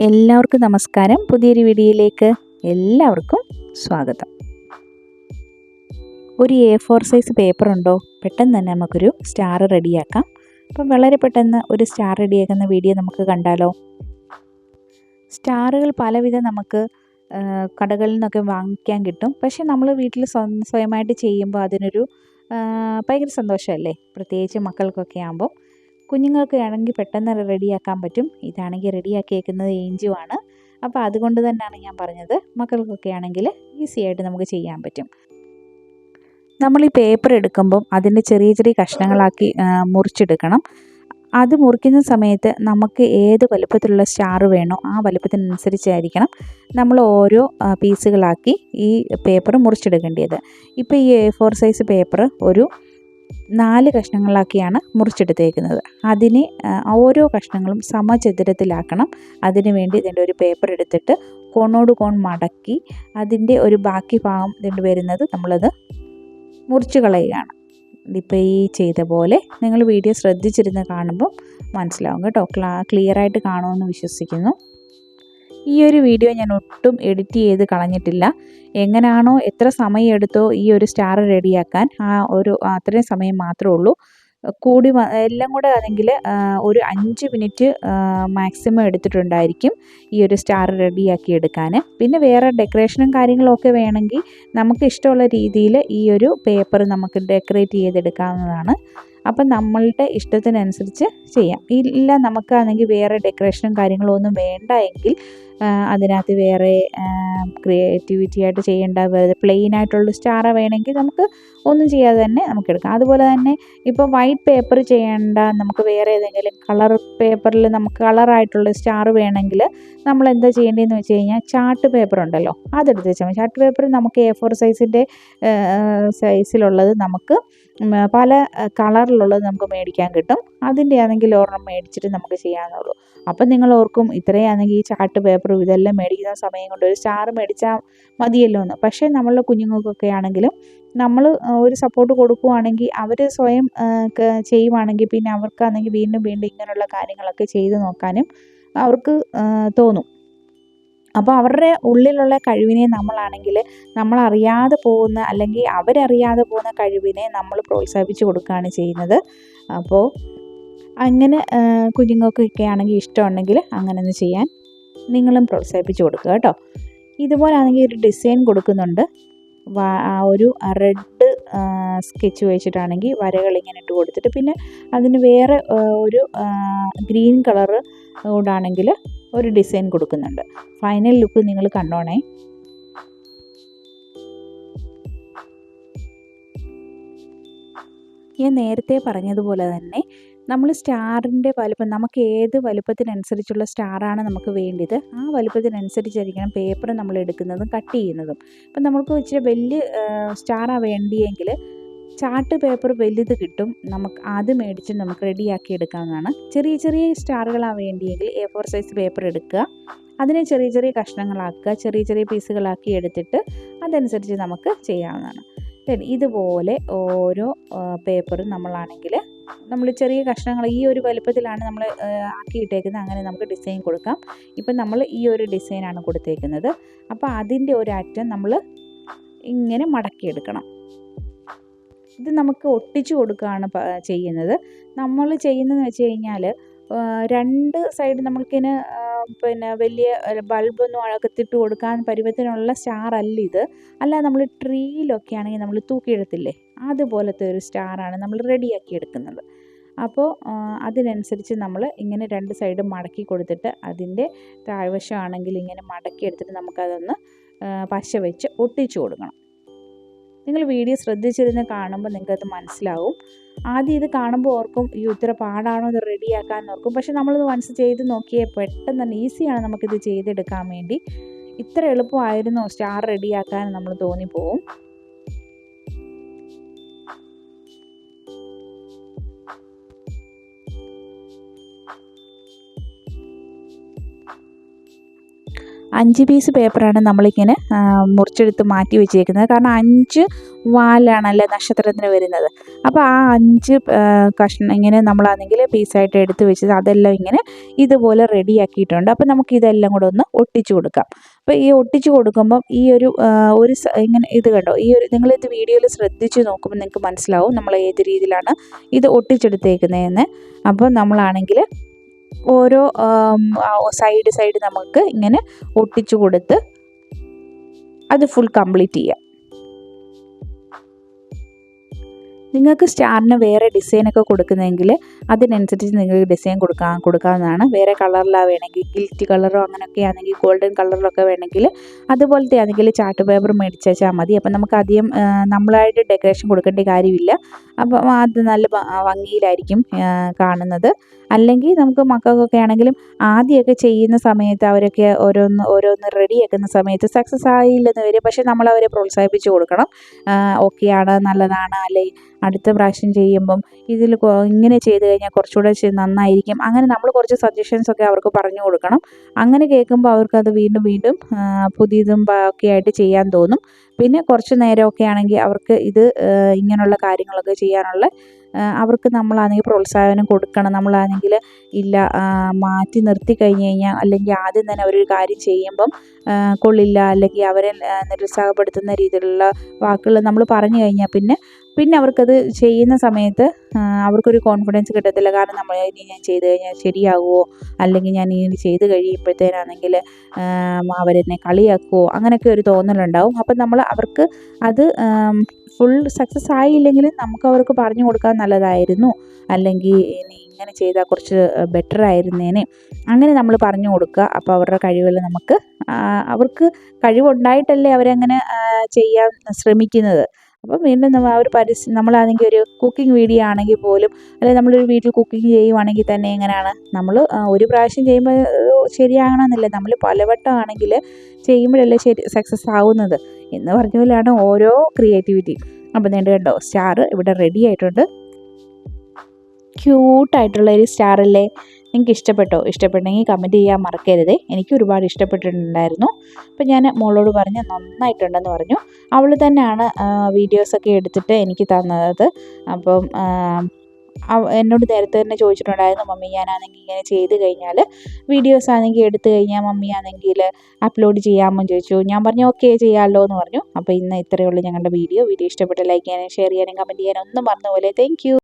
എല്ലാവർക്കും നമസ്കാരം. പുതിയൊരു വീഡിയോയിലേക്ക് എല്ലാവർക്കും സ്വാഗതം. ഒരു എ ഫോർ സൈസ് പേപ്പർ ഉണ്ടോ? പെട്ടെന്ന് തന്നെ നമുക്കൊരു സ്റ്റാർ റെഡിയാക്കാം. അപ്പം വളരെ പെട്ടെന്ന് ഒരു സ്റ്റാർ റെഡിയാക്കുന്ന വീഡിയോ നമുക്ക് കണ്ടാലോ? സ്റ്റാറുകൾ പലവിധം നമുക്ക് കടകളിൽ നിന്നൊക്കെ വാങ്ങിക്കാൻ കിട്ടും. പക്ഷേ നമ്മൾ വീട്ടിൽ സ്വ- സ്വയമായിട്ട് ചെയ്യുമ്പോൾ അതിനൊരു ഭയങ്കര സന്തോഷമല്ലേ? പ്രത്യേകിച്ച് മക്കൾക്കൊക്കെ ആകുമ്പോൾ കുഞ്ഞുങ്ങൾക്ക് ആണെങ്കിൽ പെട്ടെന്ന് റെഡിയാക്കാൻ പറ്റും. ഇതാണെങ്കിൽ റെഡിയാക്കിയേക്കുന്നത് ഏഞ്ചുമാണ് അപ്പോൾ അതുകൊണ്ട് തന്നെയാണ് ഞാൻ പറഞ്ഞത്. മക്കൾക്കൊക്കെ ആണെങ്കിൽ ഈസി ആയിട്ട് നമുക്ക് ചെയ്യാൻ പറ്റും. നമ്മൾ ഈ പേപ്പർ എടുക്കുമ്പം അതിന്റെ ചെറിയ ചെറിയ കഷ്ണങ്ങളാക്കി മുറിച്ചെടുക്കണം. അത് മുറിക്കുന്ന സമയത്ത് നമുക്ക് ഏത് വലുപ്പത്തിലുള്ള സ്റ്റാർ വേണോ ആ വലുപ്പത്തിനനുസരിച്ചായിരിക്കണം നമ്മൾ ഓരോ പീസുകളാക്കി ഈ പേപ്പർ മുറിച്ചെടുക്കേണ്ടത്. ഇപ്പോൾ ഈ എ ഫോർ സൈസ് പേപ്പർ ഒരു നാല് കഷ്ണങ്ങളാക്കിയാണ് മുറിച്ചെടുത്തേക്കുന്നത്. അതിനെ ഓരോ കഷ്ണങ്ങളും സമചതുരത്തിലാക്കണം. അതിനുവേണ്ടി ഇതിന്റെ ഒരു പേപ്പർ എടുത്തിട്ട് കോണോട് കോൺ മടക്കി അതിന്റെ ഒരു ബാക്കി ഭാഗം ഇതിന്റെ വരുന്നത് നമ്മളത് മുറിച്ച് കളയുകയാണ്. ഇതിപ്പോൾ ഈ ചെയ്ത പോലെ നിങ്ങൾ വീഡിയോ ശ്രദ്ധിച്ചിരുന്ന് കാണുമ്പോൾ മനസ്സിലാവും കേട്ടോ. ക്ലാ ക്ലിയറായിട്ട് കാണുമെന്ന് വിശ്വസിക്കുന്നു. ഈ ഒരു വീഡിയോ ഞാൻ ഒട്ടും എഡിറ്റ് ചെയ്ത് കളഞ്ഞിട്ടില്ല. എങ്ങനെയാണോ എത്ര സമയം എടുത്തോ ഈ ഒരു സ്റ്റാർ റെഡിയാക്കാൻ ആ ഒരു അത്രയും സമയം മാത്രമേ ഉള്ളൂ. കൂടി എല്ലാം കൂടെ ആണെങ്കിൽ ഒരു അഞ്ച് മിനിറ്റ് മാക്സിമം എടുത്തിട്ടുണ്ടായിരിക്കും ഈ ഒരു സ്റ്റാർ റെഡിയാക്കി എടുക്കാൻ. പിന്നെ വേറെ ഡെക്കറേഷനും കാര്യങ്ങളൊക്കെ വേണമെങ്കിൽ നമുക്ക് ഇഷ്ടമുള്ള രീതിയിൽ ഈ ഒരു പേപ്പർ നമുക്ക് ഡെക്കറേറ്റ് ചെയ്തെടുക്കാവുന്നതാണ്. അപ്പം നമ്മളുടെ ഇഷ്ടത്തിനനുസരിച്ച് ചെയ്യാം. ഇല്ല നമുക്കാണെങ്കിൽ വേറെ ഡെക്കറേഷനും കാര്യങ്ങളും ഒന്നും വേണ്ട എങ്കിൽ അതിനകത്ത് വേറെ ക്രിയേറ്റിവിറ്റി ആയിട്ട് ചെയ്യേണ്ട വേറെ പ്ലെയിൻ ആയിട്ടുള്ള സ്റ്റാർ വേണമെങ്കിൽ നമുക്ക് ഒന്നും ചെയ്യാതെ തന്നെ നമുക്ക് എടുക്കാം. അതുപോലെ തന്നെ ഇപ്പോൾ വൈറ്റ് പേപ്പർ ചെയ്യേണ്ട നമുക്ക് വേറെ ഏതെങ്കിലും കളർ പേപ്പറിൽ നമുക്ക് കളറായിട്ടുള്ള സ്റ്റാർ വേണമെങ്കിൽ നമ്മൾ എന്താ ചെയ്യേണ്ടതെന്ന് വെച്ച് കഴിഞ്ഞാൽ ചാർട്ട് പേപ്പർ ഉണ്ടല്ലോ അതെടുത്ത് വെച്ചാൽ മതി. ചാർട്ട് പേപ്പർ നമുക്ക് എ ഫോർ സൈസിന്റെ സൈസിലുള്ളത് നമുക്ക് പല കളറിലുള്ളത് നമുക്ക് മേടിക്കാൻ കിട്ടും. അതിന്റെ ആണെങ്കിൽ ഒരെണ്ണം മേടിച്ചിട്ട് നമുക്ക് ചെയ്യാവുന്നുള്ളൂ അപ്പം നിങ്ങൾ ഓർക്കും ഇത്രയാണെങ്കിൽ ഈ ചാർട്ട് പേപ്പറും ഇതെല്ലാം മേടിക്കുന്ന സമയം കൊണ്ട് ഒരു സ്റ്റാർ മേടിച്ചാൽ മതിയല്ലോ എന്ന്. പക്ഷേ നമ്മളുടെ കുഞ്ഞുങ്ങൾക്കൊക്കെ ആണെങ്കിലും നമ്മൾ ഒരു സപ്പോർട്ട് കൊടുക്കുവാണെങ്കിൽ അവർ സ്വയം ചെയ്യുവാണെങ്കിൽ പിന്നെ അവർക്കാണെങ്കിൽ വീണ്ടും വീണ്ടും ഇങ്ങനെയുള്ള കാര്യങ്ങളൊക്കെ ചെയ്ത് നോക്കാനും അവർക്ക് തോന്നും. അപ്പോൾ അവരുടെ ഉള്ളിലുള്ള കഴിവിനെ നമ്മളാണെങ്കിൽ നമ്മളറിയാതെ പോകുന്ന അല്ലെങ്കിൽ അവരറിയാതെ പോകുന്ന കഴിവിനെ നമ്മൾ പ്രോത്സാഹിപ്പിച്ച് കൊടുക്കുകയാണ് ചെയ്യുന്നത്. അപ്പോൾ അങ്ങനെ കുഞ്ഞുങ്ങൾക്ക് കുഞ്ഞുങ്ങൾക്കൊക്കെ ആണെങ്കിൽ ഇഷ്ടമുണ്ടെങ്കിൽ അങ്ങനെ ഒന്ന് ചെയ്യാൻ നിങ്ങളും പ്രോത്സാഹിപ്പിച്ച് കൊടുക്കുക കേട്ടോ. ഇതുപോലെ ആണെങ്കിൽ ഒരു ഡിസൈൻ കൊടുക്കുന്നുണ്ട്. ആ ഒരു റെഡ് സ്കെച്ച് വെച്ചിട്ടാണെങ്കിൽ വരകൾ ഇങ്ങനെ ഇട്ട് കൊടുത്തിട്ട് പിന്നെ അതിന് വേറെ ഒരു ഗ്രീൻ കളറ് കൊണ്ടാണെങ്കിൽ ഒരു ഡിസൈൻ കൊടുക്കുന്നുണ്ട്. ഫൈനൽ ലുക്ക് നിങ്ങൾ കണ്ടോണേ. ഞാൻ നേരത്തെ പറഞ്ഞതുപോലെ തന്നെ നമ്മൾ സ്റ്റാറിന്റെ വലുപ്പം നമുക്ക് ഏത് വലുപ്പത്തിനനുസരിച്ചുള്ള സ്റ്റാറാണ് നമുക്ക് വേണ്ടത്? ആ വലുപ്പത്തിനനുസരിച്ചായിരിക്കണം പേപ്പർ നമ്മൾ എടുക്കുന്നതും കട്ട് ചെയ്യുന്നതും. അപ്പം നമുക്ക് ഇച്ചിരി വലിയ സ്റ്റാറാണ് വേണ്ടിയെങ്കിൽ ചാർട്ട് പേപ്പർ വലുത് കിട്ടും. നമുക്ക് അത് മേടിച്ച് നമുക്ക് റെഡിയാക്കി എടുക്കാവുന്നതാണ്. ചെറിയ ചെറിയ സ്റ്റാറുകളാണ് വേണ്ടിയെങ്കിൽ എ ഫോർ സൈസ് പേപ്പർ എടുക്കുക. അതിനെ ചെറിയ ചെറിയ കഷ്ണങ്ങളാക്കുക. ചെറിയ ചെറിയ പീസുകളാക്കി എടുത്തിട്ട് അതനുസരിച്ച് നമുക്ക് ചെയ്യാവുന്നതാണ്. ശരി ഇതുപോലെ ഓരോ പേപ്പറും നമ്മളാണെങ്കിൽ നമ്മൾ ചെറിയ കഷ്ണങ്ങൾ ഈ ഒരു വലുപ്പത്തിലാണ് നമ്മൾ ആക്കിയിട്ടേക്കുന്നത് അങ്ങനെ നമുക്ക് ഡിസൈൻ കൊടുക്കാം. ഇപ്പം നമ്മൾ ഈ ഒരു ഡിസൈനാണ് കൊടുത്തേക്കുന്നത്. അപ്പോൾ അതിന്റെ ഒരു അറ്റം നമ്മൾ ഇങ്ങനെ മടക്കിയെടുക്കണം. ഇത് നമുക്ക് ഒട്ടിച്ചു കൊടുക്കുകയാണ് ചെയ്യുന്നത്. നമ്മൾ ചെയ്യുന്നതെന്ന് വെച്ച് കഴിഞ്ഞാൽ രണ്ട് സൈഡ് നമ്മൾക്കിന് ആ, പിന്നെ വലിയ ബൾബൊന്നും അകത്തിട്ട് കൊടുക്കാൻ പരുവത്തിനുള്ള സ്റ്റാർ അല്ല ഇത്. അല്ല നമ്മൾ ട്രീയിലൊക്കെ ആണെങ്കിൽ നമ്മൾ തൂക്കിയിടത്തില്ലേ? അതുപോലത്തെ ഒരു സ്റ്റാറാണ് നമ്മൾ റെഡിയാക്കി എടുക്കുന്നത്. അപ്പോൾ അതിനനുസരിച്ച് നമ്മൾ ഇങ്ങനെ രണ്ട് സൈഡ് മടക്കി കൊടുത്തിട്ട് അതിന്റെ താഴ്വശമാണെങ്കിൽ ഇങ്ങനെ മടക്കി എടുത്തിട്ട് നമുക്കതൊന്ന് പശ വെച്ച് ഒട്ടിച്ചു കൊടുക്കണം. നിങ്ങൾ വീഡിയോ ശ്രദ്ധിച്ചിരുന്ന് കാണുമ്പോൾ നിങ്ങൾക്കത് മനസ്സിലാവും. ആദ്യം ഇത് കാണുമ്പോൾ ഓർക്കും ഈ ഉത്തര പാടാണോ ഇത് റെഡിയാക്കാൻ ഓർക്കും. പക്ഷെ നമ്മളിത് മനസ്സ് ചെയ്ത് നോക്കിയാൽ പെട്ടെന്ന് തന്നെ ഈസിയാണ് നമുക്കിത് ചെയ്തെടുക്കാൻ വേണ്ടി. ഇത്ര എളുപ്പമായിരുന്നോ? സ്റ്റാർ റെഡിയാക്കാൻ നമ്മൾ തോന്നിപ്പോവും. അഞ്ച് പീസ് പേപ്പറാണ് നമ്മളിങ്ങനെ മുറിച്ചെടുത്ത് മാറ്റി വെച്ചേക്കുന്നത്. കാരണം അഞ്ച് വാലാണല്ലേ നക്ഷത്രത്തിന് വരുന്നത്. അപ്പോൾ ആ അഞ്ച് കഷ്ണം ഇങ്ങനെ നമ്മളാണെങ്കിൽ പീസായിട്ട് എടുത്ത് വെച്ചത് അതെല്ലാം ഇങ്ങനെ ഇതുപോലെ റെഡിയാക്കിയിട്ടുണ്ട് അപ്പോൾ നമുക്ക് ഇതെല്ലാം കൂടെ ഒന്ന് ഒട്ടിച്ചു കൊടുക്കാം. അപ്പോൾ ഈ ഒട്ടിച്ചു കൊടുക്കുമ്പം ഈ ഒരു ഒരു ഇങ്ങനെ ഇത് കണ്ടോ? ഈ ഒരു നിങ്ങളിത് വീഡിയോയിൽ ശ്രദ്ധിച്ച് നോക്കുമ്പോൾ നിങ്ങൾക്ക് മനസ്സിലാവും നമ്മൾ ഏത് രീതിയിലാണ് ഇത് ഒട്ടിച്ചെടുത്തേക്കുന്നതെന്ന് അപ്പോൾ നമ്മളാണെങ്കിൽ ഓരോ സൈഡ് സൈഡ് നമുക്ക് ഇങ്ങനെ ഒട്ടിച്ചു കൊടുത്ത് അത് ഫുൾ കംപ്ലീറ്റ് ചെയ്യാം. നിങ്ങൾക്ക് സ്റ്റാറിന് വേറെ ഡിസൈനൊക്കെ കൊടുക്കുന്നതെങ്കിൽ അതിനനുസരിച്ച് നിങ്ങൾക്ക് ഡിസൈൻ കൊടുക്കാൻ കൊടുക്കാവുന്നതാണ്. വേറെ കളറിലാണ് വേണമെങ്കിൽ ഗിൽറ്റ് കളറോ അങ്ങനെയൊക്കെ ആണെങ്കിൽ ഗോൾഡൻ കളറിലൊക്കെ വേണമെങ്കിൽ അതുപോലത്തെ ആണെങ്കിൽ ചാർട്ട് പേപ്പർ മേടിച്ച് വെച്ചാൽ മതി. അപ്പം നമുക്ക് അധികം നമ്മളായിട്ട് ഡെക്കറേഷൻ കൊടുക്കേണ്ട കാര്യമില്ല. അപ്പം അത് നല്ല ഭംഗിയിലായിരിക്കും കാണുന്നത്. അല്ലെങ്കിൽ നമുക്ക് മക്കൾക്കൊക്കെ ആണെങ്കിലും ആദ്യമൊക്കെ ചെയ്യുന്ന സമയത്ത് അവരൊക്കെ ഓരോന്ന് ഓരോന്ന് റെഡിയാക്കുന്ന സമയത്ത് സക്സസ് ആയില്ലെന്ന് വരും പക്ഷേ നമ്മൾ അവരെ പ്രോത്സാഹിപ്പിച്ച് കൊടുക്കണം. ഓക്കെയാണ് നല്ലതാണ് അല്ലെങ്കിൽ അടുത്ത പ്രാവശ്യം ചെയ്യുമ്പം ഇതിൽ ഇങ്ങനെ ചെയ്ത് കഴിഞ്ഞാൽ കുറച്ചുകൂടെ നന്നായിരിക്കും അങ്ങനെ നമ്മൾ കുറച്ച് സജഷൻസ് ഒക്കെ അവർക്ക് പറഞ്ഞു കൊടുക്കണം. അങ്ങനെ കേൾക്കുമ്പോൾ അവർക്കത് വീണ്ടും വീണ്ടും പുതിയതും ഒക്കെ ആയിട്ട് ചെയ്യാൻ തോന്നും. പിന്നെ കുറച്ച് നേരമൊക്കെ ആണെങ്കിൽ അവർക്ക് ഇത് ഇങ്ങനെയുള്ള കാര്യങ്ങളൊക്കെ ചെയ്യാനുള്ള അവർക്ക് നമ്മളാണെങ്കിൽ പ്രോത്സാഹനം കൊടുക്കണം. നമ്മളാണെങ്കിൽ ഇല്ല മാറ്റി നിർത്തി കഴിഞ്ഞ് കഴിഞ്ഞാൽ അല്ലെങ്കിൽ ആദ്യം തന്നെ അവരൊരു കാര്യം ചെയ്യുമ്പം കൊള്ളില്ല അല്ലെങ്കിൽ അവരെ നിരുത്സാഹപ്പെടുത്തുന്ന രീതിയിലുള്ള വാക്കുകൾ നമ്മൾ പറഞ്ഞു കഴിഞ്ഞാൽ പിന്നെ പിന്നെ അവർക്കത് ചെയ്യുന്ന സമയത്ത് അവർക്കൊരു കോൺഫിഡൻസ് കിട്ടത്തില്ല. കാരണം നമ്മൾ ഇനി ഞാൻ ചെയ്ത് കഴിഞ്ഞാൽ ശരിയാകുമോ? അല്ലെങ്കിൽ ഞാൻ ഇനി ചെയ്ത് കഴിയുമ്പോഴത്തേനാണെങ്കിൽ അവരെന്നെ കളിയാക്കുമോ അങ്ങനെയൊക്കെ ഒരു തോന്നലുണ്ടാവും. അപ്പം നമ്മൾ അവർക്ക് അത് ഫുൾ സക്സസ് ആയില്ലെങ്കിൽ നമുക്ക് അവർക്ക് പറഞ്ഞു കൊടുക്കാൻ നല്ലതായിരുന്നു. അല്ലെങ്കിൽ ഇനി ഇങ്ങനെ ചെയ്താൽ കുറച്ച് ബെറ്റർ ആയിരുന്നേനെ. അങ്ങനെ നമ്മൾ പറഞ്ഞു കൊടുക്കുക. അപ്പോൾ അവരുടെ കഴിവുകൾ നമുക്ക് അവർക്ക് കഴിവുണ്ടായിട്ടല്ലേ അവരങ്ങനെ ചെയ്യാൻ ശ്രമിക്കുന്നത്. അപ്പം വീണ്ടും നമ്മൾ ആ ഒരു പരിസ് നമ്മളാണെങ്കിൽ ഒരു കുക്കിംഗ് വീഡിയോ ആണെങ്കിൽ പോലും അല്ലെങ്കിൽ നമ്മളൊരു വീട്ടിൽ കുക്കിംഗ് ചെയ്യുവാണെങ്കിൽ തന്നെ എങ്ങനെയാണ്? നമ്മൾ ഒരു പ്രാവശ്യം ചെയ്യുമ്പോൾ ശരിയാകണമെന്നില്ല. നമ്മൾ പലവട്ടം ആണെങ്കിൽ ചെയ്യുമ്പോഴല്ലേ ശരി സക്സസ് ആവുന്നത്. എന്ന് പറഞ്ഞ പോലെയാണ് ഓരോ ക്രിയേറ്റിവിറ്റി അപ്പം നേണ്ട കണ്ടോ സ്റ്റാർ ഇവിടെ റെഡി ആയിട്ടുണ്ട്. ക്യൂട്ടായിട്ടുള്ള ഒരു സ്റ്റാറല്ലേ നിങ്ങൾക്ക് ഇഷ്ടപ്പെട്ടോ ഇഷ്ടപ്പെട്ടെങ്കിൽ കമന്റ് ചെയ്യാൻ മറക്കരുത്. എനിക്ക് ഒരുപാട് ഇഷ്ടപ്പെട്ടിട്ടുണ്ടായിരുന്നു. അപ്പോൾ ഞാൻ മോളോട് പറഞ്ഞ് നന്നായിട്ടുണ്ടെന്ന് പറഞ്ഞു. അവൾ തന്നെയാണ് വീഡിയോസൊക്കെ എടുത്തിട്ട് എനിക്ക് തന്നത്. അപ്പം എന്നോട് നേരത്തെ തന്നെ ചോദിച്ചിട്ടുണ്ടായിരുന്നു മമ്മി ഞാനാണെങ്കിൽ ഇങ്ങനെ ചെയ്ത് കഴിഞ്ഞാൽ വീഡിയോസ് ആണെങ്കിൽ എടുത്തു കഴിഞ്ഞാൽ മമ്മി ആണെങ്കിൽ അപ്ലോഡ് ചെയ്യാമോ? ചോദിച്ചു. ഞാൻ പറഞ്ഞു ഓക്കെ ചെയ്യാമല്ലോ എന്ന് പറഞ്ഞു. അപ്പോൾ ഇന്ന് ഇത്രയേ ഉള്ളൂ ഞങ്ങളുടെ വീഡിയോ. വീഡിയോ ഇഷ്ടപ്പെട്ട ലൈക്ക് ചെയ്യാനും ഷെയർ ചെയ്യാനും കമന്റ് ചെയ്യാനും ഒന്നും പറഞ്ഞ പോലെ താങ്ക്